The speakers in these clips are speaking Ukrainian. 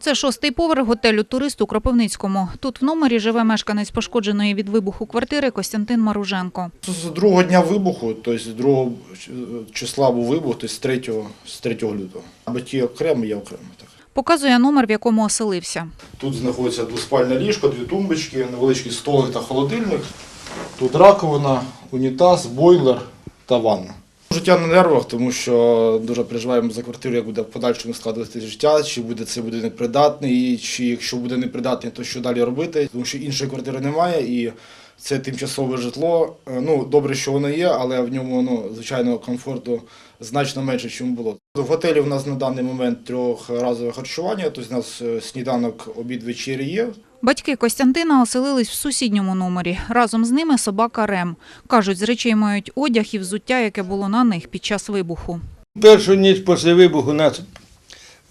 Це шостий поверх готелю «Турист» у Кропивницькому. Тут в номері живе мешканець пошкодженої від вибуху квартири Костянтин Маруженко. З другого дня вибуху, тобто з другого числа був вибух, тобто з 3, з 3 лютого. Батьки окремо, я окремо. Так. Показує номер, в якому оселився. Тут знаходиться двоспальне ліжко, дві тумбочки, невеличкий столик та холодильник. Тут раковина, унітаз, бойлер та ванна. Життя на нервах, тому що дуже переживаємо за квартиру, як буде в подальшому складуватися життя, чи буде це буде непридатний, чи якщо буде непридатний, то що далі робити, тому що іншої квартири немає і це тимчасове житло. Е, Ну, добре, що воно є, але в ньому ну, звичайно комфорту значно менше, ніж було. В готелі у нас на даний момент трьохразове харчування, тобто у нас е, сніданок, обід, вечеря є. Батьки Костянтина оселились в сусідньому номері. Разом з ними собака Рем. Кажуть, з речей мають одяг і взуття, яке було на них під час вибуху. Першу ніч після вибуху нас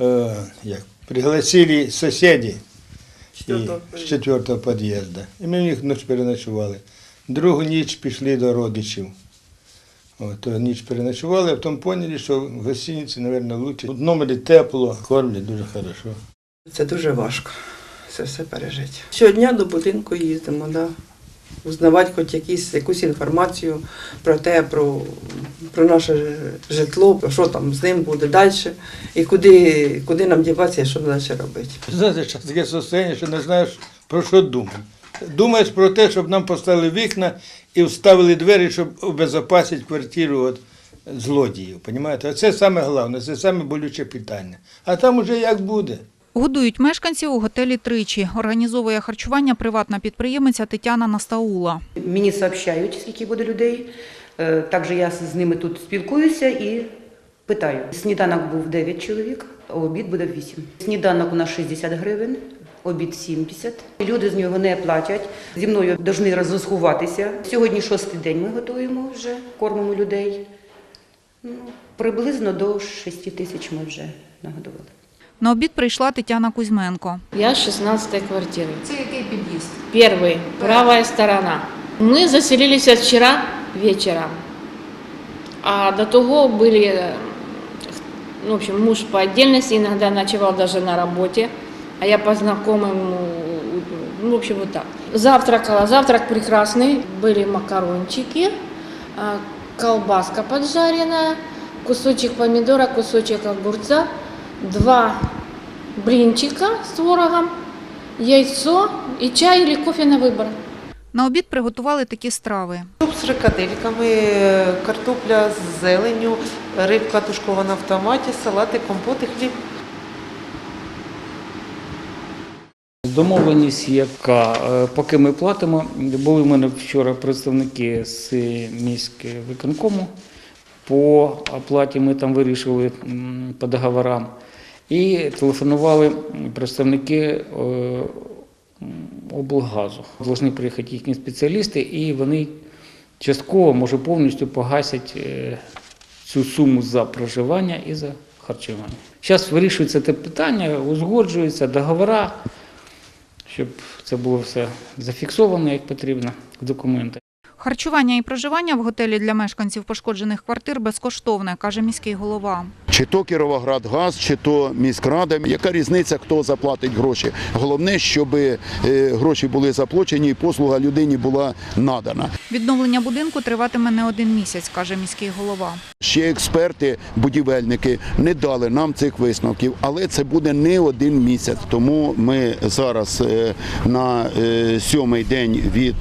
е, як, пригласили сусіди з четвертого під'їзду. І ми в них ніч переночували. Другу ніч пішли до родичів. От, ніч переночували, а потім поняли, що в гостиниці, мабуть, краще. В номері тепло, кормлять дуже хорошо. Це дуже важко це все пережити. Щодня до будинку їздимо, да. узнавати хоч якісь, якусь інформацію про те, про, про наше житло, про що там з ним буде далі, і куди, куди нам діватися і що далі робити. Знаєте, зараз таке состояние, що не знаєш про що думати. Думаєш про те, щоб нам поставили вікна і вставили двері, щоб обезопасити квартиру від злодіїв. Понімаєте? Оце саме головне, це саме болюче питання. А там уже як буде. Годують мешканців у готелі тричі. Організовує харчування приватна підприємиця Тетяна Настаула. Мені сообщають, скільки буде людей. Е, Також я з ними тут спілкуюся і питаю. Сніданок був 9 чоловік, а обід буде 8. Сніданок у нас 60 гривень, обід 70. Люди з нього не платять. Зі мною повинні розрахуватися. Сьогодні шостий день ми готуємо вже, кормимо людей. Ну, приблизно до 6 тисяч ми вже нагодували. На обід прийшла Тетяна Кузьменко. Я с 16 квартиры. Це який під'їзд? Первый, правая сторона. Мы заселились вчера вечером. А до того были, э, ну, в общем, муж по отдельности иногда ночевал даже на работе, а я по знакомым, ну, в общем, вот так. Завтракала, завтрак прекрасный, были макарончики, а, колбаска поджаренная, кусочек помидора, кусочек огурца, два блинчика с творогом, яйцо и чай или кофе на выбор. На обід приготували такі страви. Суп з фрикадельками, картопля з зеленню, рибка тушкована в томаті, салати, компоти, хліб. Домовленість, яка е, поки ми платимо, були в мене вчора представники з міського виконкому по оплаті. Ми там вирішили по договорам. І телефонували представники е, облгазу. Должны приїхати їхні спеціалісти, і вони частково, може повністю погасять е, цю суму за проживання і за харчування. Зараз вирішується те питання, узгоджуються договори щоб це було все зафіксовано як потрібно в документах. Харчування і проживання в готелі для мешканців пошкоджених квартир безкоштовне, каже міський голова. Чи то Кіровоградгаз, чи то міськрада. Яка різниця, хто заплатить гроші? Головне, щоб е, гроші були заплачені і послуга людині була надана. Відновлення будинку триватиме не один місяць, каже міський голова. Ще експерти, будівельники не дали нам цих висновків, але це буде не один місяць. Тому ми зараз е, на е, сьомий день від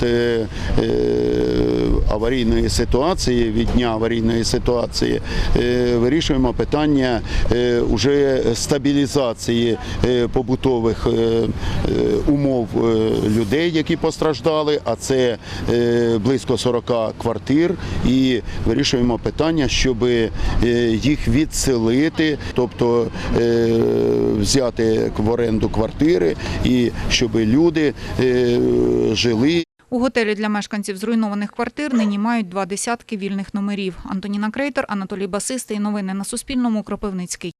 аварійної ситуації, від дня аварійної ситуації, е, вирішуємо питання е, уже стабілізації е, побутових умов людей, які постраждали, а це близько 40 квартир, і вирішуємо питання, щоб їх відселити, тобто взяти в оренду квартири, і щоб люди жили. У готелі для мешканців зруйнованих квартир нині мають два десятки вільних номерів. Антоніна Крейтер, Анатолій Басистий. Новини на Суспільному. Кропивницький.